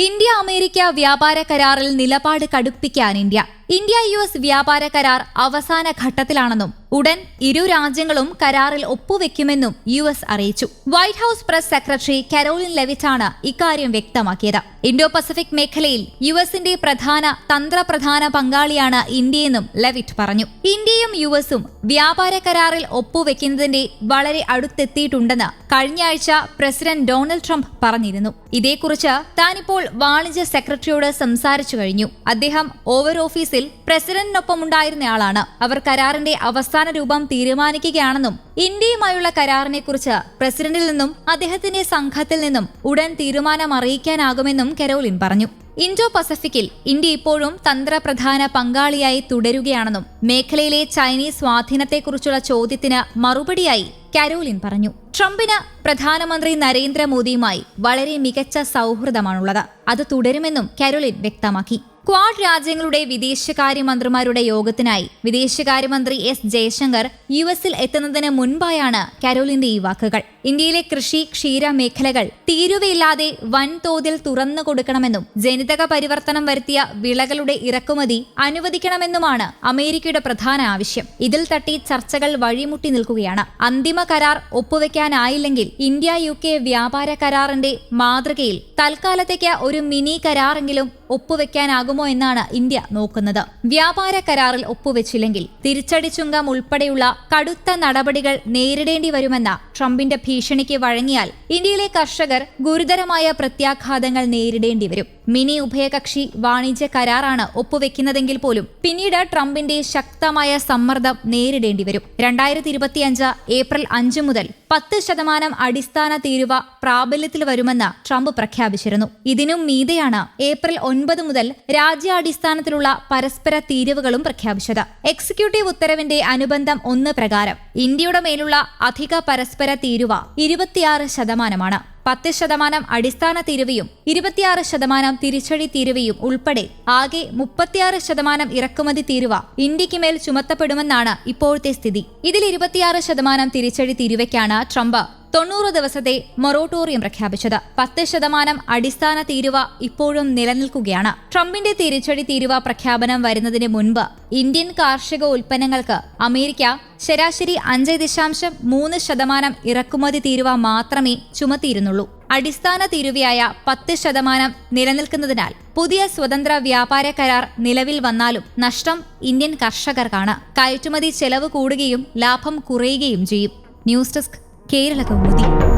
India America വ്യാപാര കരാറിൽ നിലപാട് കടുപ്പിക്കാൻ ഇന്ത്യ ഇന്ത്യ യു എസ് വ്യാപാര കരാർ അവസാന ഘട്ടത്തിലാണെന്നും ഉടൻ ഇരു രാജ്യങ്ങളും കരാറിൽ ഒപ്പുവെക്കുമെന്നും യു എസ് അറിയിച്ചു. White House press secretary Caroline ലെവിറ്റാണ് ഇക്കാര്യം വ്യക്തമാക്കിയത്. ഇൻഡോ പസഫിക് മേഖലയിൽ യു എസിന്റെ പ്രധാന തന്ത്രപ്രധാന പങ്കാളിയാണ് ഇന്ത്യയെന്നും ലെവിറ്റ് പറഞ്ഞു. ഇന്ത്യയും യു എസും വ്യാപാര കരാറിൽ ഒപ്പുവെക്കുന്നതിന്റെ വളരെ അടുത്തെത്തിയിട്ടുണ്ടെന്ന് കഴിഞ്ഞയാഴ്ച പ്രസിഡന്റ് ഡൊണാൾഡ് ട്രംപ് പറഞ്ഞിരുന്നു. ഇതേക്കുറിച്ച് താനിപ്പോൾ വാണിജ്യ സെക്രട്ടറിയോട് സംസാരിച്ചു കഴിഞ്ഞു. അദ്ദേഹം ഓവർ ഓഫീസിൽ പ്രസിഡന്റിനൊപ്പമുണ്ടായിരുന്നയാളാണ്. അവർ കരാറിന്റെ അവസാന രൂപം തീരുമാനിക്കുകയാണെന്നും ഇന്ത്യയുമായുള്ള കരാറിനെക്കുറിച്ച് പ്രസിഡന്റിൽ നിന്നും അദ്ദേഹത്തിന്റെ സംഘത്തിൽ നിന്നും ഉടൻ തീരുമാനം അറിയിക്കാനാകുമെന്നും കരോലിൻ പറഞ്ഞു. ഇൻഡോ പസഫിക്കിൽ ഇന്ത്യ ഇപ്പോഴും തന്ത്രപ്രധാന പങ്കാളിയായി തുടരുകയാണെന്നും മേഖലയിലെ ചൈനീസ് സ്വാധീനത്തെക്കുറിച്ചുള്ള ചോദ്യത്തിന് മറുപടിയായി കാരോലിൻ പറഞ്ഞു. ട്രംപിന് പ്രധാനമന്ത്രി നരേന്ദ്രമോദിയുമായി വളരെ മികച്ച സൗഹൃദമാണുള്ളത്. അത് തുടരുമെന്നും കാരോലിൻ വ്യക്തമാക്കി. ക്വാഡ് രാജ്യങ്ങളുടെ വിദേശകാര്യമന്ത്രിമാരുടെ യോഗത്തിനായി വിദേശകാര്യമന്ത്രി എസ് ജയശങ്കർ യു എസിൽ എത്തുന്നതിന് മുൻപായാണ് കരോലിന്റെ ഈ വാക്കുകൾ. ഇന്ത്യയിലെ കൃഷി ക്ഷീര മേഖലകൾ തീരുവയില്ലാതെ വൻതോതിൽ തുറന്നു കൊടുക്കണമെന്നും ജനിതക പരിവർത്തനം വരുത്തിയ വിളകളുടെ ഇറക്കുമതി അനുവദിക്കണമെന്നുമാണ് അമേരിക്കയുടെ പ്രധാന ആവശ്യം. ഇതിൽ തട്ടി ചർച്ചകൾ വഴിമുട്ടി നിൽക്കുകയാണ്. അന്തിമ കരാർ ഒപ്പുവെക്കാനായില്ലെങ്കിൽ ഇന്ത്യ യു കെ വ്യാപാര കരാറിന്റെ മാതൃകയിൽ തൽക്കാലത്തേക്ക് ഒരു മിനി കരാറെങ്കിലും ഒപ്പുവെക്കാനാകുമോ എന്നാണ് ഇന്ത്യ നോക്കുന്നത്. വ്യാപാര കരാറിൽ ഒപ്പുവെച്ചില്ലെങ്കിൽ തിരിച്ചടി ചുങ്കം ഉൾപ്പെടെയുള്ള കടുത്ത നടപടികൾ നേരിടേണ്ടി വരുമെന്ന ട്രംപിന്റെ ഭീഷണിക്ക് വഴങ്ങിയാൽ ഇന്ത്യയിലെ കർഷകർ ഗുരുതരമായ പ്രത്യാഘാതങ്ങൾ നേരിടേണ്ടി വരും. മിനി ഉഭയകക്ഷി വാണിജ്യ കരാറാണ് ഒപ്പുവെക്കുന്നതെങ്കിൽ പോലും പിന്നീട് ട്രംപിന്റെ ശക്തമായ സമ്മർദ്ദം നേരിടേണ്ടി വരും. രണ്ടായിരത്തി ഇരുപത്തിയഞ്ച് ഏപ്രിൽ അഞ്ച് മുതൽ പത്ത് ശതമാനം അടിസ്ഥാന തീരുവ പ്രാബല്യത്തിൽ വരുമെന്ന് ട്രംപ് പ്രഖ്യാപിച്ചിരുന്നു. ഇതിനും മീതെയാണ് ഏപ്രിൽ ഒൻപത് മുതൽ രാജ്യാടിസ്ഥാനത്തിലുള്ള പരസ്പര തീരുവകളും പ്രഖ്യാപിച്ചത്. എക്സിക്യൂട്ടീവ് ഉത്തരവിന്റെ അനുബന്ധം ഒന്ന് പ്രകാരം ഇന്ത്യയുടെ മേലുള്ള അധിക പരസ്പര തീരുവ ഇരുപത്തിയാറ് ശതമാനമാണ്. പത്ത് ശതമാനം അടിസ്ഥാന തീരുവയും ഇരുപത്തിയാറ് ശതമാനം തിരിച്ചടി തീരുവയും ഉൾപ്പെടെ ആകെ മുപ്പത്തിയാറ് ശതമാനം ഇറക്കുമതി തീരുവ ഇന്ത്യയ്ക്ക് മേൽ ചുമത്തപ്പെടുമെന്നാണ് ഇപ്പോഴത്തെ സ്ഥിതി. ഇതിൽ ഇരുപത്തിയാറ് ശതമാനം തിരിച്ചടി തീരുവയ്ക്കാണ് ട്രംപ് തൊണ്ണൂറ് ദിവസത്തെ മൊറോട്ടോറിയം പ്രഖ്യാപിച്ചത്. പത്ത് ശതമാനം അടിസ്ഥാന തീരുവ ഇപ്പോഴും നിലനിൽക്കുകയാണ്. ട്രംപിന്റെ തിരിച്ചടി തീരുവ പ്രഖ്യാപനം വരുന്നതിന് മുൻപ് ഇന്ത്യൻ കാർഷിക ഉൽപ്പന്നങ്ങൾക്ക് അമേരിക്ക ശരാശരി അഞ്ച് ദശാംശം മൂന്ന് ശതമാനം ഇറക്കുമതി തീരുവ മാത്രമേ ചുമത്തിയിരുന്നുള്ളൂ. അടിസ്ഥാന തീരുവയായ പത്ത് ശതമാനം നിലനിൽക്കുന്നതിനാൽ പുതിയ സ്വതന്ത്ര വ്യാപാര കരാർ നിലവിൽ വന്നാലും നഷ്ടം ഇന്ത്യൻ കർഷകർക്കാണ്. കയറ്റുമതി ചെലവ് കൂടുകയും ലാഭം കുറയുകയും ചെയ്യും. News desk Kerala Kaumudi.